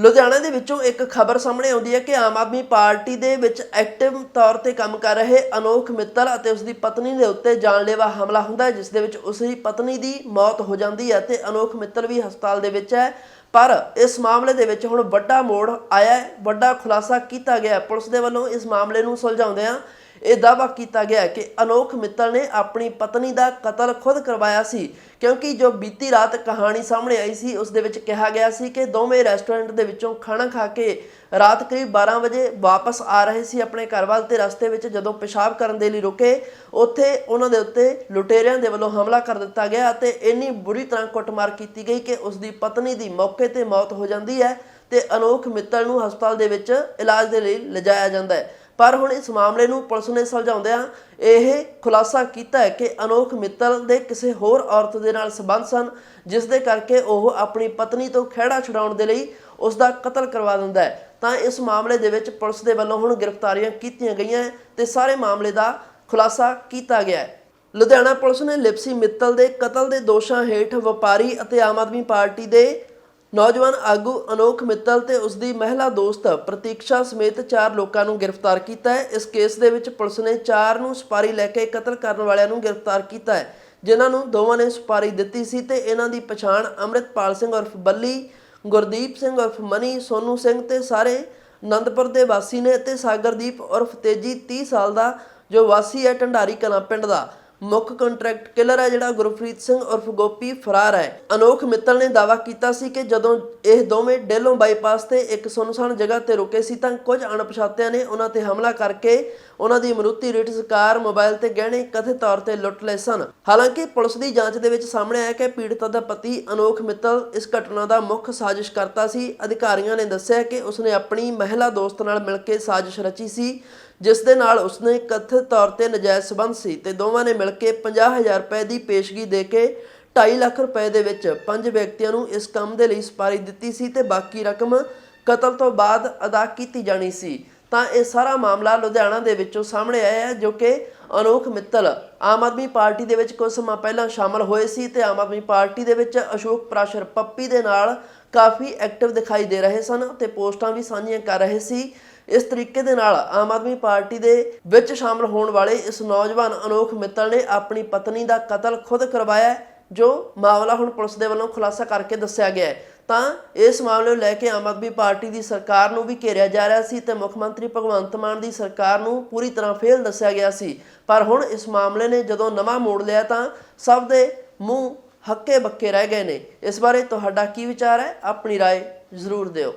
ਲੁਧਿਆਣਾ ਦੇ ਵਿੱਚੋਂ ਇੱਕ ਖਬਰ ਸਾਹਮਣੇ ਆਉਂਦੀ ਹੈ ਕਿ ਆਮ ਆਦਮੀ ਪਾਰਟੀ ਦੇ ਵਿੱਚ ਐਕਟਿਵ ਤੌਰ ਤੇ ਕੰਮ ਕਰ ਰਹੇ ਅਨੋਖ ਮਿੱਤਲ ਅਤੇ ਉਸ ਦੀ ਪਤਨੀ ਦੇ ਉੱਤੇ ਜਾਨਲੇਵਾ ਹਮਲਾ ਹੁੰਦਾ ਹੈ, ਜਿਸ ਦੇ ਵਿੱਚ ਉਸ ਦੀ ਪਤਨੀ ਦੀ ਮੌਤ ਹੋ ਜਾਂਦੀ ਹੈ ਤੇ ਅਨੋਖ ਮਿੱਤਲ ਵੀ ਹਸਪਤਾਲ ਦੇ ਵਿੱਚ ਹੈ। ਪਰ ਇਸ ਮਾਮਲੇ ਦੇ ਵਿੱਚ ਹੁਣ ਵੱਡਾ ਮੋੜ ਆਇਆ ਹੈ, ਵੱਡਾ ਖੁਲਾਸਾ ਕੀਤਾ ਗਿਆ ਪੁਲਿਸ ਦੇ ਵੱਲੋਂ ਇਸ ਮਾਮਲੇ ਨੂੰ ਸੁਲਝਾਉਂਦਿਆਂ ਇਹ ਦਾਅਵਾ ਕੀਤਾ ਗਿਆ ਕਿ ਅਨੋਖ ਮਿੱਤਲ ਨੇ ਆਪਣੀ ਪਤਨੀ ਦਾ ਕਤਲ ਖੁਦ ਕਰਵਾਇਆ ਸੀ, ਕਿਉਂਕਿ ਜੋ ਬੀਤੀ ਰਾਤ ਕਹਾਣੀ ਸਾਹਮਣੇ ਆਈ ਸੀ, ਉਸ ਦੇ ਵਿੱਚ ਕਿਹਾ ਗਿਆ ਸੀ ਕਿ ਦੋਵੇਂ ਰੈਸਟੋਰੈਂਟ ਦੇ ਵਿੱਚੋਂ ਖਾਣਾ ਖਾ ਕੇ ਰਾਤ ਕਰੀਬ 12 ਵਜੇ ਵਾਪਸ ਆ ਰਹੇ ਸੀ ਆਪਣੇ ਘਰ ਵੱਲ ਤੇ ਰਸਤੇ ਵਿੱਚ ਜਦੋਂ ਪਿਸ਼ਾਬ ਕਰਨ ਦੇ ਲਈ ਰੁਕੇ, ਉੱਥੇ ਉਹਨਾਂ ਦੇ ਉੱਤੇ ਲੁਟੇਰਿਆਂ ਦੇ ਵੱਲੋਂ ਹਮਲਾ ਕਰ ਦਿੱਤਾ ਗਿਆ ਅਤੇ ਇੰਨੀ ਬੁਰੀ ਤਰ੍ਹਾਂ ਕੁੱਟਮਾਰ ਕੀਤੀ ਗਈ ਕਿ ਉਸ ਦੀ ਪਤਨੀ ਦੀ ਮੌਕੇ ਤੇ ਮੌਤ ਹੋ ਜਾਂਦੀ ਹੈ ਤੇ ਅਨੋਖ ਮਿੱਤਲ ਨੂੰ ਹਸਪਤਾਲ ਦੇ ਵਿੱਚ ਇਲਾਜ ਦੇ ਲਈ ਲਿਜਾਇਆ ਜਾਂਦਾ ਹੈ। ਪਰ ਹੁਣ ਇਸ ਮਾਮਲੇ ਨੂੰ ਪੁਲਿਸ ਨੇ ਸੁਲਝਾਉਂਦਿਆਂ ਇਹ ਖੁਲਾਸਾ ਕੀਤਾ ਹੈ ਕਿ ਅਨੋਖ ਮਿੱਤਲ ਦੇ ਕਿਸੇ ਹੋਰ ਔਰਤ ਦੇ ਨਾਲ ਸੰਬੰਧ ਸਨ, ਜਿਸ ਦੇ ਕਰਕੇ ਉਹ ਆਪਣੀ ਪਤਨੀ ਤੋਂ ਖਹਿੜਾ ਛੁਡਾਉਣ ਦੇ ਲਈ ਉਸ ਦਾ ਕਤਲ ਕਰਵਾ ਦਿੰਦਾ ਹੈ। ਤਾਂ ਇਸ ਮਾਮਲੇ ਦੇ ਵਿੱਚ ਪੁਲਿਸ ਦੇ ਵੱਲੋਂ ਹੁਣ ਗ੍ਰਿਫਤਾਰੀਆਂ ਕੀਤੀਆਂ ਗਈਆਂ ਹੈ ਤੇ ਸਾਰੇ ਮਾਮਲੇ ਦਾ ਖੁਲਾਸਾ ਕੀਤਾ ਗਿਆ ਹੈ। ਲੁਧਿਆਣਾ ਪੁਲਿਸ ਨੇ ਲਿਪਸੀ ਮਿੱਤਲ ਦੇ ਕਤਲ ਦੇ ਦੋਸ਼ਾਂ ਹੇਠ ਵਪਾਰੀ ਅਤੇ ਆਮ ਆਦਮੀ ਪਾਰਟੀ ਦੇ ਨੌਜਵਾਨ ਆਗੂ ਅਨੋਖ ਮਿੱਤਲ ਤੇ ਉਸ ਦੀ ਮਹਿਲਾ ਦੋਸਤ ਪ੍ਰਤੀਕਸ਼ਾ ਸਮੇਤ ਚਾਰ ਲੋਕਾਂ ਨੂੰ ਗ੍ਰਿਫਤਾਰ ਕੀਤਾ ਹੈ। ਇਸ ਕੇਸ ਦੇ ਵਿੱਚ ਪੁਲਿਸ ਨੇ ਚਾਰ ਨੂੰ ਸੁਪਾਰੀ ਲੈ ਕੇ ਕਤਲ ਕਰਨ ਵਾਲਿਆਂ ਨੂੰ ਗ੍ਰਿਫਤਾਰ ਕੀਤਾ ਹੈ, ਜਿਨ੍ਹਾਂ ਨੂੰ ਦੋਵਾਂ ਨੇ ਸੁਪਾਰੀ ਦਿੱਤੀ ਸੀ ਤੇ ਇਹਨਾਂ ਦੀ ਪਛਾਣ ਅੰਮ੍ਰਿਤਪਾਲ ਸਿੰਘ ਉਰਫ ਬੱਲੀ, ਗੁਰਦੀਪ ਸਿੰਘ ਉਰਫ ਮਨੀ, ਸੋਨੂ ਸਿੰਘ ਤੇ ਸਾਰੇ ਆਨੰਦਪੁਰ ਦੇ ਵਾਸੀ ਨੇ ਤੇ ਸਾਗਰਦੀਪ ਉਰਫ ਤੇਜੀ 30 ਸਾਲ ਦਾ, ਜੋ ਵਾਸੀ ਹੈ, ਢੰਡਾਰੀ ਕਲਾਂ ਪਿੰਡ ਦਾ। ਮੁੱਖ ਕੰਟਰੈਕਟ ਕਿਲਰ ਹੈ ਜਿਹੜਾ ਗੁਰਪ੍ਰੀਤ ਸਿੰਘ ਉਰਫ ਗੋਪੀ ਫਰਾਰ ਹੈ। ਅਨੋਖ ਮਿੱਤਲ ਨੇ ਦਾਅਵਾ ਕੀਤਾ ਸੀ ਕਿ ਜਦੋਂ ਇਹ ਦੋਵੇਂ ਡੇਲੋਂ ਬਾਈਪਾਸ ਤੇ ਇੱਕ ਸੁਨਸਾਨ ਜਗ੍ਹਾ ਤੇ ਰੁਕੇ ਸੀ ਤਾਂ ਕੁਝ ਅਣਪਛਾਤਿਆਂ ਨੇ ਉਹਨਾਂ ਤੇ ਹਮਲਾ ਕਰਕੇ ਉਹਨਾਂ ਦੀ ਮਰੂਤੀ ਰਿਟਸ ਕਾਰ ਮੋਬਾਈਲ ਤੇ ਗਹਿਣੇ ਕਥਿਤ ਤੌਰ ਤੇ ਲੁੱਟ ਲਏ ਸਨ। ਹਾਲਾਂਕਿ ਪੁਲਿਸ ਦੀ ਜਾਂਚ ਦੇ ਵਿੱਚ ਸਾਹਮਣੇ ਆਇਆ ਕਿ ਪੀੜਤਾ ਦਾ ਪਤੀ ਅਨੋਖ ਮਿੱਤਲ ਇਸ ਘਟਨਾ ਦਾ ਮੁੱਖ ਸਾਜ਼ਿਸ਼ ਕਰਤਾ ਸੀ। ਅਧਿਕਾਰੀਆਂ ਨੇ ਦੱਸਿਆ ਕਿ ਉਸਨੇ ਆਪਣੀ ਮਹਿਲਾ ਦੋਸਤ ਨਾਲ ਮਿਲ ਕੇ ਸਾਜ਼ਿਸ਼ ਰਚੀ ਸੀ, ਜਿਸ ਦੇ ਨਾਲ ਉਸਨੇ ਕਥਿਤ ਤੌਰ ਤੇ ਨਜਾਇਜ਼ ਸਬੰਧ ਸੀ ਤੇ ਦੋਵਾਂ ਨੇ ਮਿਲ ਕੇ 50000 ਰੁਪਏ ਦੀ ਪੇਸ਼ਗੀ ਦੇ ਕੇ 2.5 ਲੱਖ ਰੁਪਏ ਦੇ ਵਿੱਚ ਪੰਜ ਵਿਅਕਤੀਆਂ ਨੂੰ ਇਸ ਕੰਮ ਦੇ ਲਈ ਸਪਾਰੀ ਦਿੱਤੀ ਸੀ ਤੇ ਬਾਕੀ ਰਕਮ ਕਤਲ ਤੋਂ ਬਾਅਦ ਅਦਾ ਕੀਤੀ ਜਾਣੀ ਸੀ। ਤਾਂ ਇਹ ਸਾਰਾ ਮਾਮਲਾ ਲੁਧਿਆਣਾ ਦੇ ਵਿੱਚੋਂ ਸਾਹਮਣੇ ਆਇਆ ਹੈ, ਜੋ ਕਿ ਅਨੋਖ ਮਿੱਤਲ ਆਮ ਆਦਮੀ ਪਾਰਟੀ ਦੇ ਵਿੱਚ ਕੁਝ ਸਮਾਂ ਪਹਿਲਾਂ ਸ਼ਾਮਲ ਹੋਏ ਸੀ ਤੇ ਆਮ ਆਦਮੀ ਪਾਰਟੀ ਦੇ ਵਿੱਚ ਅਸ਼ੋਕ ਪ੍ਰਾਸ਼ਰ ਪੱਪੀ ਦੇ ਨਾਲ ਕਾਫੀ ਐਕਟਿਵ ਦਿਖਾਈ ਦੇ ਰਹੇ ਸਨ ਤੇ ਪੋਸਟਾਂ ਵੀ ਸਾਂਝੀਆਂ ਕਰ ਰਹੇ ਸੀ। ਇਸ ਤਰੀਕੇ ਦੇ ਨਾਲ ਆਮ ਆਦਮੀ ਪਾਰਟੀ ਦੇ ਵਿੱਚ ਸ਼ਾਮਲ ਹੋਣ ਵਾਲੇ ਇਸ ਨੌਜਵਾਨ ਅਨੋਖ ਮਿੱਤਲ ਨੇ ਆਪਣੀ ਪਤਨੀ ਦਾ ਕਤਲ ਖੁਦ ਕਰਵਾਇਆ ਹੈ, ਜੋ ਮਾਮਲਾ ਹੁਣ ਪੁਲਿਸ ਦੇ ਵੱਲੋਂ ਖੁਲਾਸਾ ਕਰਕੇ ਦੱਸਿਆ ਗਿਆ ਹੈ ਤਾਂ ਇਸ ਮਾਮਲੇ ਨੂੰ ਲੈ ਕੇ ਆਮ ਆਦਮੀ ਪਾਰਟੀ ਦੀ ਸਰਕਾਰ ਨੂੰ ਵੀ ਘੇਰਿਆ ਜਾ ਰਿਹਾ ਸੀ ਤੇ ਮੁੱਖ ਮੰਤਰੀ ਭਗਵੰਤ ਮਾਨ ਦੀ ਸਰਕਾਰ ਨੂੰ ਪੂਰੀ ਤਰ੍ਹਾਂ ਫੇਲ ਦੱਸਿਆ ਗਿਆ ਸੀ ਪਰ ਹੁਣ ਇਸ ਮਾਮਲੇ ਨੇ ਜਦੋਂ ਨਵਾਂ ਮੋੜ ਲਿਆ ਤਾਂ ਸਭ ਦੇ ਮੂੰਹ ਹੱਕੇ ਬੱਕੇ ਰਹਿ ਗਏ ਨੇ ਇਸ ਬਾਰੇ ਤੁਹਾਡਾ ਕੀ ਵਿਚਾਰ ਹੈ ਆਪਣੀ رائے ਜ਼ਰੂਰ ਦਿਓ